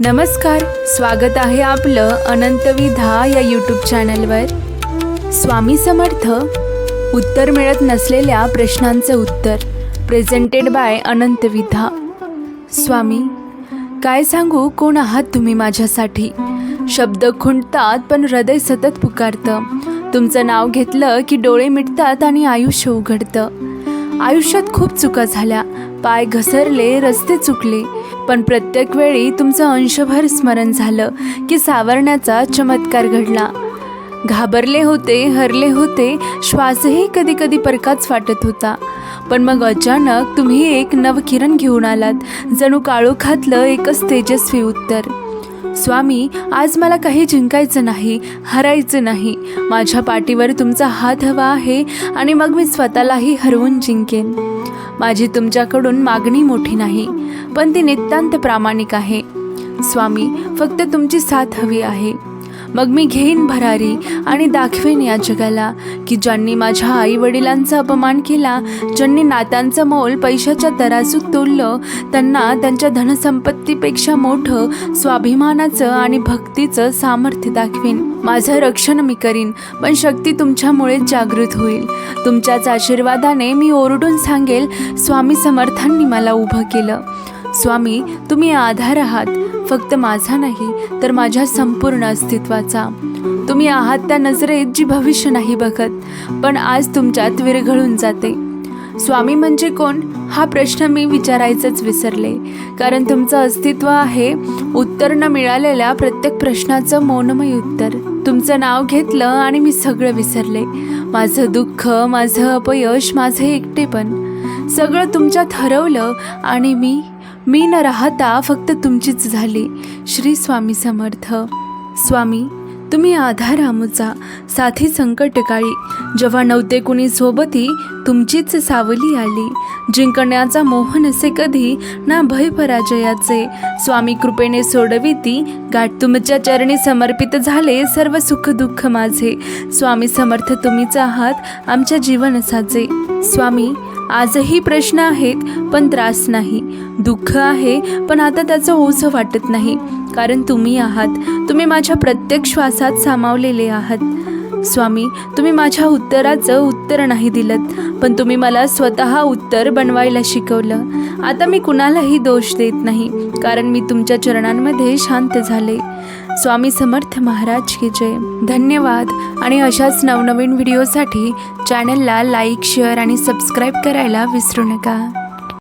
नमस्कार स्वागत आहे आपलं अनंतविधा या यूट्यूब चॅनलवर स्वामी समर्थ उत्तर मिळत नसलेल्या प्रश्नांचं उत्तर प्रेझेंटेड बाय अनंतविधा स्वामी काय सांगू कोण आहात तुम्ही माझ्यासाठी? शब्द खुंटतात पण हृदय सतत पुकारतं. तुमचं नाव घेतलं की डोळे मिटतात आणि आयुष्य उघडतं. आयुष्यात खूप चुका झाल्या. पाय घसरले रस्ते चुकले. पण प्रत्येक वेळी तुमचं अंशभर स्मरण झालं की सावरण्याचा चमत्कार घडला. घाबरले होते हरले होते श्वासही कधी कधी परकाच वाटत होता. पण मग अचानक तुम्ही एक नवकिरण घेऊन आलात. जणू काळोखातलं एकच तेजस्वी उत्तर. स्वामी आज मला काही जिंकायचं नाही हरायचं नाही. माझ्या पाठीवर तुमचा हात हवा आहे आणि मग मी स्वतःलाही हरवून जिंकेन. माझी तुमच्याकडून मागणी मोठी नाही पण ती नितांत प्रामाणिक आहे. स्वामी फक्त तुमची साथ हवी आहे. मग मी घेईन भरारी आणि दाखवेन या जगाला की ज्यांनी माझ्या आई वडिलांचा अपमान केला ज्यांनी नात्यांचं मोल पैशाच्या तराजूत तोडलं त्यांना त्यांच्या धनसंपत्तीपेक्षा मोठं स्वाभिमानाचं आणि भक्तीचं सामर्थ्य दाखवेन. माझं रक्षण मी करीन पण शक्ती तुमच्यामुळेच जागृत होईल. तुमच्याच आशीर्वादाने मी ओरडून सांगेल स्वामी समर्थांनी मला उभं केलं. स्वामी तुम्ही आधार आहात. फक्त माझा नाही तर माझ्या संपूर्ण अस्तित्वाचा. तुम्ही आहात त्या नजरेत जी भविष्य नाही बघत पण आज तुमच्यात विरघळून जाते. स्वामी म्हणजे कोण? हा प्रश्न मी विचारायचंच विसरले. कारण तुमचं अस्तित्व आहे उत्तर न मिळालेल्या प्रत्येक प्रश्नाचं मौनमय उत्तर. तुमचं नाव घेतलं आणि मी सगळं विसरले. माझं दुःख माझं अपयश माझं एकटेपण सगळं तुमच्यात हरवलं आणि मी मी न राहता फक्त तुमचीच झाली. श्री स्वामी समर्थ. स्वामी तुम्ही आधार आमचा साथी संकटकाळी जेव्हा नव्हते कुणी सोबती तुमचीच सावली आली. जिंकण्याचा मोहन असे कधी ना भय पराजयाचे. स्वामी कृपेने सोडविती गाठ तुमच्या चरणी समर्पित झाले सर्व सुख दुःख माझे. स्वामी समर्थ तुम्हीच आहात आमच्या जीवनसाचे स्वामी आजही प्रश्न आहेत पण त्रास नाही. दुःख आहे पण आता त्याचं ओझं वाटत नाही. कारण तुम्ही आहात. तुम्ही माझ्या प्रत्येक श्वासात सामावलेले आहात. स्वामी तुम्ही माझ्या उत्तराचं उत्तर नाही दिलं पण तुम्ही मला स्वतः उत्तर बनवायला शिकवलं. आता मी कुणालाही दोष देत नाही कारण मी तुमच्या चरणांमध्ये शांत झाले. स्वामी समर्थ महाराज की जय. धन्यवाद. आणि अशाच नवनवीन व्हिडिओसाठी चॅनलला लाईक शेअर आणि सबस्क्राईब करायला विसरू नका.